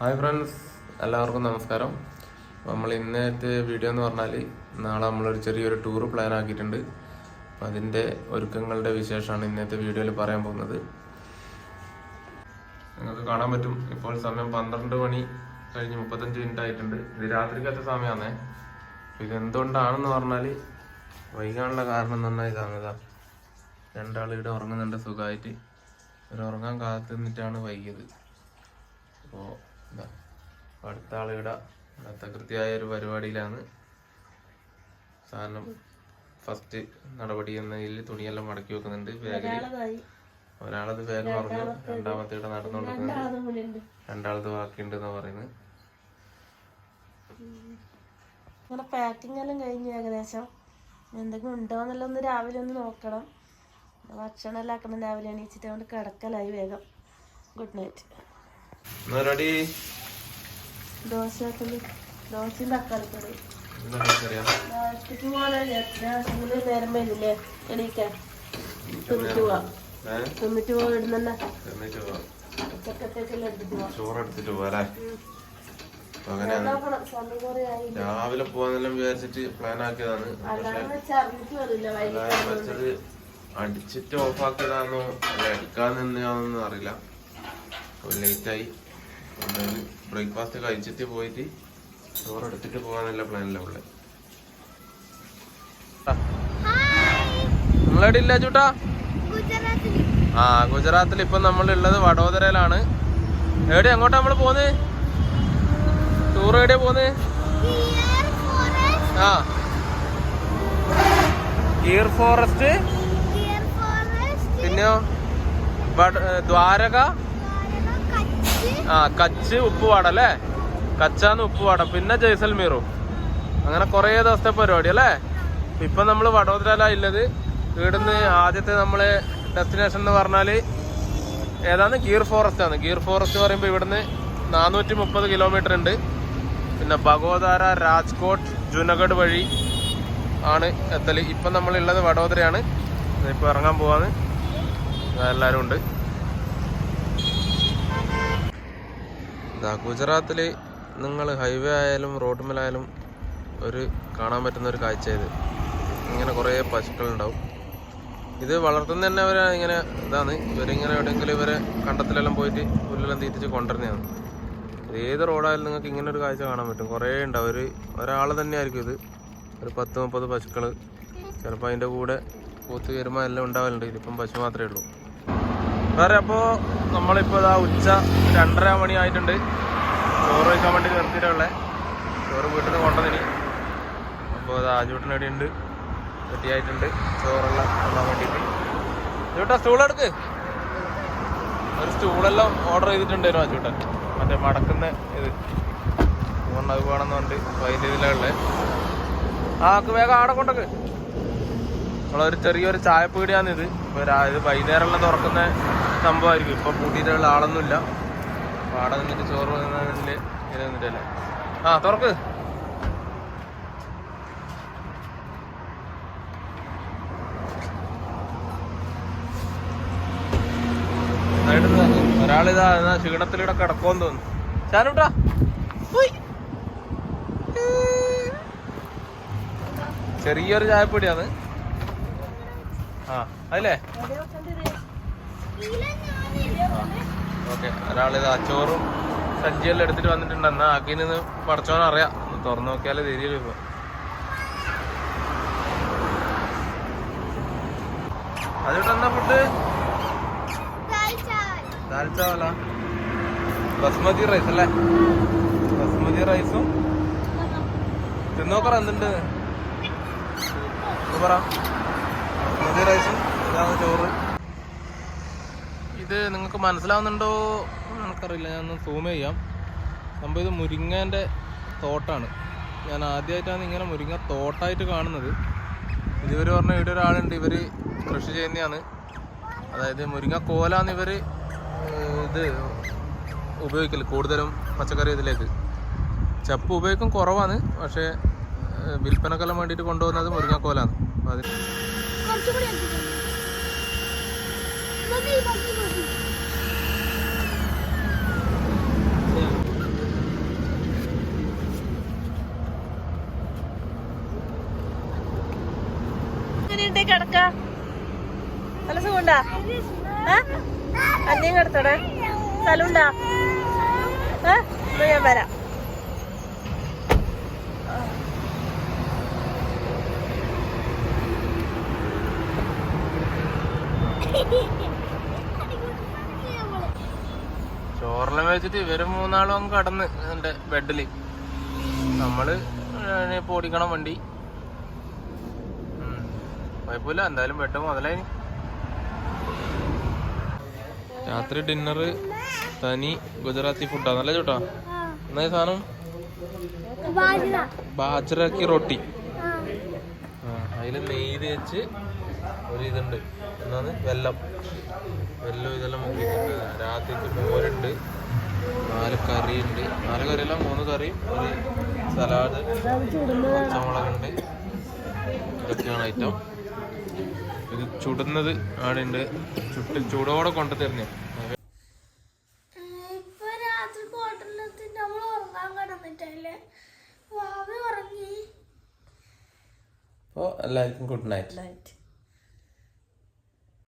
Hi friends എല്ലാവർക്കും നമസ്കാരം. നമ്മൾ ഇന്നത്തെ വീഡിയോ എന്ന് പറഞ്ഞാൽ നാളെ നമ്മളൊരു ചെറിയൊരു ടൂർ പ്ലാൻ ആക്കിയിട്ടുണ്ട്. അപ്പം അതിന്റെ ഒരുക്കങ്ങളുടെ വിശേഷമാണ് ഇന്നത്തെ വീഡിയോയിൽ പറയാൻ പോകുന്നത്. നിങ്ങൾക്ക് കാണാൻ പറ്റും ഇപ്പോൾ സമയം പന്ത്രണ്ട് മണി കഴിഞ്ഞ് മുപ്പത്തഞ്ച് മിനിറ്റ് ആയിട്ടുണ്ട്. ഇത് രാത്രിക്കത്തെ സമയമാണേ. ഇത് എന്തുകൊണ്ടാണെന്ന് പറഞ്ഞാൽ വൈകാനുള്ള കാരണം എന്ന് പറഞ്ഞാൽ ഇതാണ് ഇതാ രണ്ടാൾ ഇവിടെ ഉറങ്ങുന്നുണ്ട് സുഖമായിട്ട്. ഇവർ ഉറങ്ങാൻ കാത്തു നിന്നിട്ടാണ് വൈകിയത്. അപ്പോൾ അടുത്ത ആളിവിടെ അടുത്ത കൃത്യമായ ഒരു പരിപാടിയിലാണ്. സാധനം ഫസ്റ്റ് നടപടി എന്നതിൽ തുണിയെല്ലാം മടക്കി വെക്കുന്നുണ്ട് ബാഗിൽ ഒരാളത് ബാഗ് പറഞ്ഞു രണ്ടാമത്തെ ഇവിടെ നടന്നുകൊണ്ടിരിക്കുന്നത് രണ്ടാളത് ബാക്കിയുണ്ട് എന്ന് പറയുന്നത് അങ്ങനെ പാക്കിംഗ് എല്ലാം കഴിഞ്ഞു ഏകദേശം എന്തെങ്കിലും ഉണ്ടോ എന്നുള്ള ഒന്ന് രാവിലെ ഒന്ന് നോക്കണം. ഭക്ഷണം എല്ലാം ആക്കണം. രാവിലെ എണീച്ചിട്ട് അതുകൊണ്ട് കിടക്കലായി വേഗം. ഗുഡ് നൈറ്റ് എന്നാ റെഡി? ദോശ ദോശയും തക്കാളിക്കറി എന്താ അറിയാം ഒറ്റയ്ക്ക് പോലെ നേരം വരുന്നില്ലേ എണീക്കാൻ തിന്നിട്ട് പോവാം. ഏഹ് തിന്നിട്ട് പോവാം ഇടുന്നെ എന്നിട്ട് പോവാം. ഉച്ചക്കത്തേക്കെല്ലാം എടുത്തിട്ട് എടുത്തിട്ട് പോവാല്ലേ അപ്പൊ അങ്ങനെയാണ് നോക്കണം സമയം കുറേ ആയി രാവിലെ പോവാന്നെല്ലാം വിചാരിച്ചിട്ട് പ്ലാൻ ആക്കിയതാണ്. പക്ഷെ അടിച്ചിട്ട് ഓഫ് അല്ലെ അല്ല അടിക്കാൻ നിന്നാണെന്ന് അറിയില്ല. ലേറ്റായി എന്തായാലും ബ്രേക്ക്ഫാസ്റ്റ് കഴിച്ചിട്ട് പോയിട്ട് ചോറ് എടുത്തിട്ട് പോകാനല്ല പ്ലാനില്ല ഉള്ളത് നിങ്ങളെവിടെ ഇല്ല ചൂട്ടാ? ആ ഗുജറാത്തിൽ ഇപ്പൊ നമ്മൾ ഉള്ളത് വഡോദരയിലാണ്. എവിടെ എങ്ങോട്ടാ നമ്മൾ പോന്ന്? ടൂർ എവിടെയാ പോന്ന്? ആ. ഗീർ ഫോറസ്റ്റ് പിന്നെയോ? ദ്വാരക? ആ കച്ച് ഉപ്പുവാട അല്ലേ? കച്ചാന്ന് ഉപ്പുവാട. പിന്നെ ജയ്സൽമീറും. അങ്ങനെ കുറേ ദിവസത്തെ പരിപാടി അല്ലേ? ഇപ്പൊ നമ്മൾ ഇല്ലത് ഇവിടുന്ന് ആദ്യത്തെ നമ്മളെ ഡെസ്റ്റിനേഷൻ എന്ന് പറഞ്ഞാൽ ഏതാണ്? ഗീർ ഫോറസ്റ്റ് ആണ്. ഗീർ ഫോറസ്റ്റ് പറയുമ്പോൾ ഇവിടുന്ന് നാനൂറ്റി മുപ്പത് കിലോമീറ്റർ ഉണ്ട്. പിന്നെ ബഗോദാര രാജ്കോട്ട് ജുനഗഡ് വഴി ആണ് എത്തൽ. ഇപ്പം നമ്മളുള്ളത് വഡോദരയാണ്. ഇപ്പോൾ ഇറങ്ങാൻ പോവാന്ന്. എല്ലാവരും ഉണ്ട് ഇതാ ഗുജറാത്തിൽ നിങ്ങൾ ഹൈവേ ആയാലും റോഡുമേലായാലും ഒരു കാണാൻ പറ്റുന്ന ഒരു കാഴ്ച ഇത്. ഇങ്ങനെ കുറേ പശുക്കളുണ്ടാവും. ഇത് വളർത്തുന്ന തന്നെ അവർ ഇങ്ങനെ ഇതാണ്. ഇവരിങ്ങനെ എവിടെയെങ്കിലും ഇവരെ കണ്ടത്തിലെല്ലാം പോയിട്ട് പുല്ലെല്ലാം തീറ്റിച്ച് കൊണ്ടുവരുന്നതാണ്. ഏത് റോഡായാലും നിങ്ങൾക്ക് ഇങ്ങനെ ഒരു കാഴ്ച കാണാൻ പറ്റും. കുറേ ഉണ്ടാവും. ഒരു ഒരാൾ തന്നെയായിരിക്കും ഇത്. ഒരു പത്ത് മുപ്പത് പശുക്കൾ ചിലപ്പോൾ അതിന്റെ കൂടെ പൂത്ത് കയറുമ്പോൾ എല്ലാം ഉണ്ടാവലുണ്ട്. ഇതിപ്പം പശു മാത്രമേ ഉള്ളൂ. വേറെ അപ്പോ നമ്മളിപ്പോ ഇതാ ഉച്ച രണ്ടര മണി ആയിട്ടുണ്ട്. ചോറ് വയ്ക്കാൻ വേണ്ടി നിർത്തിയിട്ടുള്ളത് ചോറ് വീട്ടിൽ നിന്ന് കൊണ്ടുവന്നിനി അപ്പോൾ അത് ആജൂട്ടിനടിയുണ്ട് റെഡിയായിട്ടുണ്ട് ചോറെല്ലാം കൊള്ളാൻ വേണ്ടിയിട്ട്. ചൂട്ടാ സ്റ്റൂൾ എടുക്ക്. ഒരു സ്റ്റൂളെല്ലാം ഓർഡർ ചെയ്തിട്ടുണ്ടായിരുന്നു ആജൂട്ടൻ മറ്റേ മടക്കുന്ന ഇത്. അതുകൊണ്ട് അത് വേണമെന്നുണ്ട്. അപ്പോൾ അതിന്റെ ആ വേഗം ആടെ കൊണ്ടൊക്കെ നമ്മളൊരു ചെറിയൊരു ചായപ്പീടിയാണ് ഇത് ഇപ്പൊ രാ- ഇത് വൈകുന്നേരമെല്ലാം തുറക്കുന്ന സംഭവമായിരിക്കും. ഇപ്പൊ പൂട്ടിയിട്ടുള്ള ആളൊന്നുമില്ല. അപ്പൊ ആടെ നിന്നിട്ട് ചോറ് നിന്നിട്ടല്ലേ. ആ തുറക്ക്. ഒരാളിതാ എന്നാ ക്ഷീണത്തിലൂടെ കിടക്കുമെന്ന് തോന്നുന്നു. ചാനുട്ടാ. ചെറിയൊരു ചായപ്പൊടിയാണ്. ആ അതല്ലേ ഓക്കെ. ഒരാളിത് അച്ചോറും സഞ്ചിയെല്ലാം എടുത്തിട്ട് വന്നിട്ടുണ്ട്. എന്നാ ആക്കിന് പടച്ചോൻ അറിയാം. തുറന്നു നോക്കിയാലേ തിരിയല്ലോ ഇപ്പൊ. അതിട്ട് എന്താ ഫുഡ് ദാൽ ചാവല ബസ്മതി റൈസ് അല്ലേ? ബസ്മതി റൈസും തിന്നോക്കറ എന്തുണ്ട്? പറ. ഇത് നിങ്ങൾക്ക് മനസ്സിലാവുന്നുണ്ടോ എനിക്കറിയില്ല. ഞാൻ ഒന്ന് സൂം ചെയ്യാം. സംഭവം ഇത് മുരിങ്ങേന്റെ തോട്ടാണ്. ഞാൻ ആദ്യമായിട്ടാണ് ഇങ്ങനെ മുരിങ്ങ തോട്ടായിട്ട് കാണുന്നത്. ഇവർ പറഞ്ഞ ഇവിടെ ഒരാളുണ്ട്. ഇവർ കൃഷി ചെയ്യുന്നതാണ്. അതായത് മുരിങ്ങ കോലാന്ന് ഇവർ ഇത് ഉപയോഗിക്കൽ കൂടുതലും പച്ചക്കറി ഇതിലേക്ക്. ചപ്പ് ഉപയോഗിക്കും കുറവാണ്. പക്ഷേ വിൽപ്പനക്കെല്ലാം വേണ്ടിയിട്ട് കൊണ്ടുപോകുന്നത് മുരിങ്ങക്കോലാണ് അപ്പോൾ കുറച്ചുകൂടി അടുപ്പിക്കാം മതി മതി കിടക്ക ഏ? ഞാൻ വരാം. ചോറെല്ലാം വെച്ചിട്ട് ഇവർ മൂന്നാളും അങ്ങ് കടന്ന് എന്റെ ബെഡിൽ. നമ്മൾ ഓടിക്കണം വണ്ടി. കുഴപ്പമില്ല എന്തായാലും ബെഡ് മുതലായി രാത്രി ഡിന്നർ തനി ഗുജറാത്തി ഫുഡാ നല്ല ചോട്ടാ? എന്നാ ഈ സാധനം? ബാജറാക്കി റൊട്ടി. ആ. അതിൽ നെയ്ത് തേച്ച് ഒരു ഇതുണ്ട്. എന്നാണ് വെല്ലം. വെല്ലം ഇതെല്ലാം മുക്കിയിട്ടുണ്ട്. രാത്രിക്ക് മോരുണ്ട്. നാല് കറി ഉണ്ട് നാല് കറിയല്ല മൂന്ന് കറി ഒരു സലാഡ് പച്ചമുളകുണ്ട്. ഇതൊക്കെയാണ് ഐറ്റം ഇത് ചുടുന്നത് അവിടെ ഉണ്ട് ചുട്ട് ചൂടോടെ കൊണ്ടു തരുന്നേ. ഇപ്പൊ രാത്രി ബോട്ടിലെത്തി നമ്മൾ ഉറങ്ങാൻ കിടന്നിട്ടല്ലേ? വാവ ഉറങ്ങി. അപ്പോൾ എല്ലാവർക്കും ഗുഡ് നൈറ്റ് നൈറ്റ്